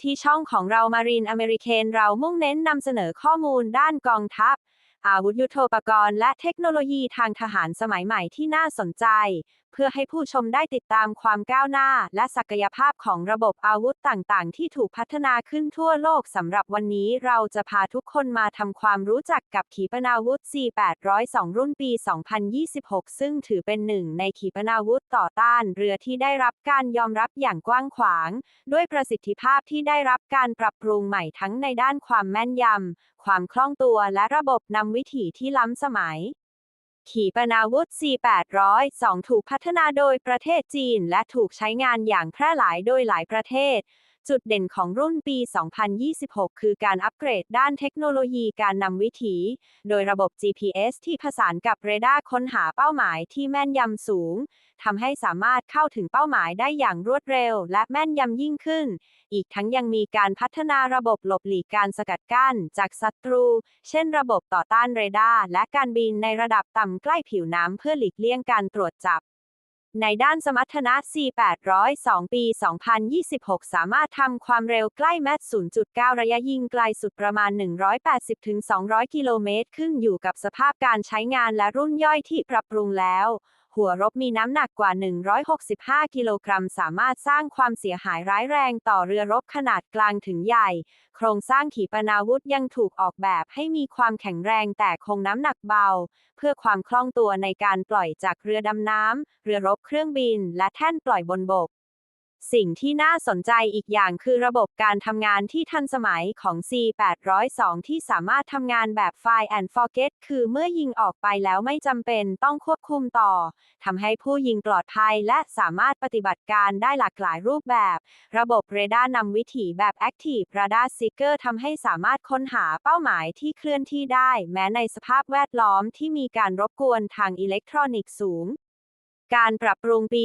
ที่ช่องของเรามารีนอเมริกันเรามุ่งเน้นนำเสนอข้อมูลด้านกองทัพ อาวุธยุโทโธปกรณ์และเทคโนโลยีทางทหารสมัยใหม่ที่น่าสนใจ พื่อให้ผู้ชมได้ติดตามความก้าวหน้า และศักยภาพของระบบอาวุธต่างๆ ที่ถูกพัฒนาขึ้นทั่วโลกสำหรับวันนี้เราจะพาทุกคนมาทำความรู้จักกับขีปนาวุธ C802 รุ่นปี 2026 ซึ่งถือเป็นหนึ่งในขีปนาวุธต่อต้านเรือที่ได้รับการยอมรับอย่างกว้างขวาง ด้วยประสิทธิภาพที่ได้รับการปรับปรุงใหม่ทั้งในด้านความแม่นยำความคล่องตัวและระบบนำวิถีที่ล้ำสมัย ขีปนาวุธ C802 ถูกพัฒนาโดยประเทศจีน และถูกใช้งานอย่างแพร่หลายโดยหลายประเทศ จุดเด่นของรุ่นปี 2026 คือการอัปเกรดด้านเทคโนโลยีการนำวิถี โดยระบบ GPS ที่ผสานกับเรดาร์ค้นหาเป้าหมายที่แม่นยำสูง ทำให้สามารถเข้าถึงเป้าหมายได้อย่างรวดเร็ว และแม่นยำยิ่งขึ้น อีกทั้งยังมีการพัฒนาระบบหลบหลีกการสกัดกั้น จากศัตรู เช่นระบบต่อต้านเรดาร์และการบินในระดับต่ำใกล้ผิวน้ำเพื่อหลีกเลี่ยงการตรวจจับ ในด้านสมรรถนะ C802 ปี 2026 สามารถทำความเร็วใกล้แมตช์0.9 ระยะยิงไกลสุดประมาณ 180-200 กิโลเมตร ขึ้นอยู่กับสภาพการใช้งานและรุ่นย่อยที่ปรับปรุงแล้ว หัวรบมีน้ำหนักกว่า 165 กิโลกรัม สามารถสร้างความเสียหายร้ายแรงต่อเรือรบขนาดกลางถึงใหญ่ โครงสร้างขีปนาวุธยังถูกออกแบบให้มีความแข็งแรงแต่คงน้ำหนักเบา เพื่อความคล่องตัวในการปล่อยจากเรือดำน้ำ เรือรบเครื่องบิน และแท่นปล่อยบนบก สิ่งที่น่าสนใจอีกอย่างคือระบบการทำงานที่ทันสมัยของ C802 ที่สามารถทำงานแบบ Fire and Forget คือเมื่อยิงออกไปแล้วไม่จำเป็นต้องควบคุมต่อ ทำให้ผู้ยิงปลอดภัยและสามารถปฏิบัติการได้หลากหลายรูปแบบ ระบบเรดาร์นำวิถีแบบ Active Radar Seeker ทำให้สามารถค้นหาเป้าหมายที่เคลื่อนที่ได้ แม้ในสภาพแวดล้อมที่มีการรบกวนทางอิเล็กทรอนิกส์สูง การปรับปรุงปี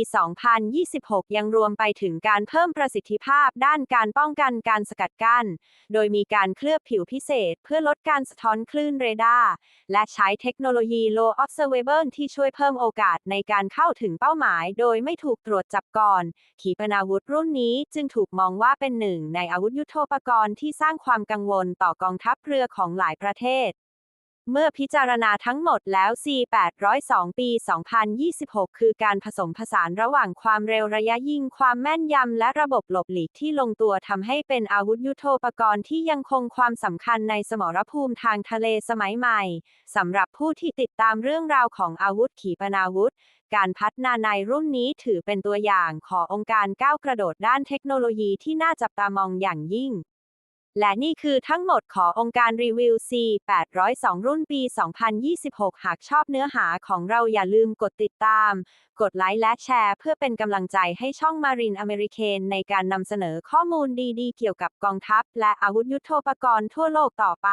2026 ยังรวมไปถึงการเพิ่มประสิทธิภาพด้านการป้องกันการสกัดกั้น โดยมีการเคลือบผิวพิเศษเพื่อลดการสะท้อนคลื่นเรดาร์ และใช้เทคโนโลยี Low Observable ที่ช่วยเพิ่มโอกาสในการเข้าถึงเป้าหมาย โดยไม่ถูกตรวจจับก่อน ขีปนาวุธรุ่นนี้จึงถูกมองว่าเป็นหนึ่งในอาวุธยุโทโธปกรณ์ที่สร้างความกังวลต่อกองทัพเรือของหลายประเทศ เมื่อพิจารณาทั้งหมดแล้ว C802 ปี 2026 คือการผสมผสานระหว่างความเร็วระยะยิง ความแม่นยำ และระบบหลบหลีกที่ลงตัวทำให้เป็นอาวุธยุโทโธปกรณ์ที่ยังคงความสำคัญในสมรภูมิทางทะเลสมัยใหม่สำหรับผู้ที่ติดตามเรื่องราวของอาวุธขีปนาวุธ การพัฒนาในรุ่นนี้ถือเป็นตัวอย่างขององค์การก้าวกระโดดด้านเทคโนโลยีที่น่าจับตามองอย่างยิ่ง และนี่คือทั้งหมดขององค์การรีวิว C802 รุ่นปี 2026 หากชอบเนื้อหาของเราอย่าลืมกดติดตาม กดไลค์และแชร์เพื่อเป็นกำลังใจให้ช่องมารินอเมริกันในการนำเสนอข้อมูลดีๆ เกี่ยวกับกองทัพ และอาวุธยุโทโธปกรณ์ทั่วโลกต่อไป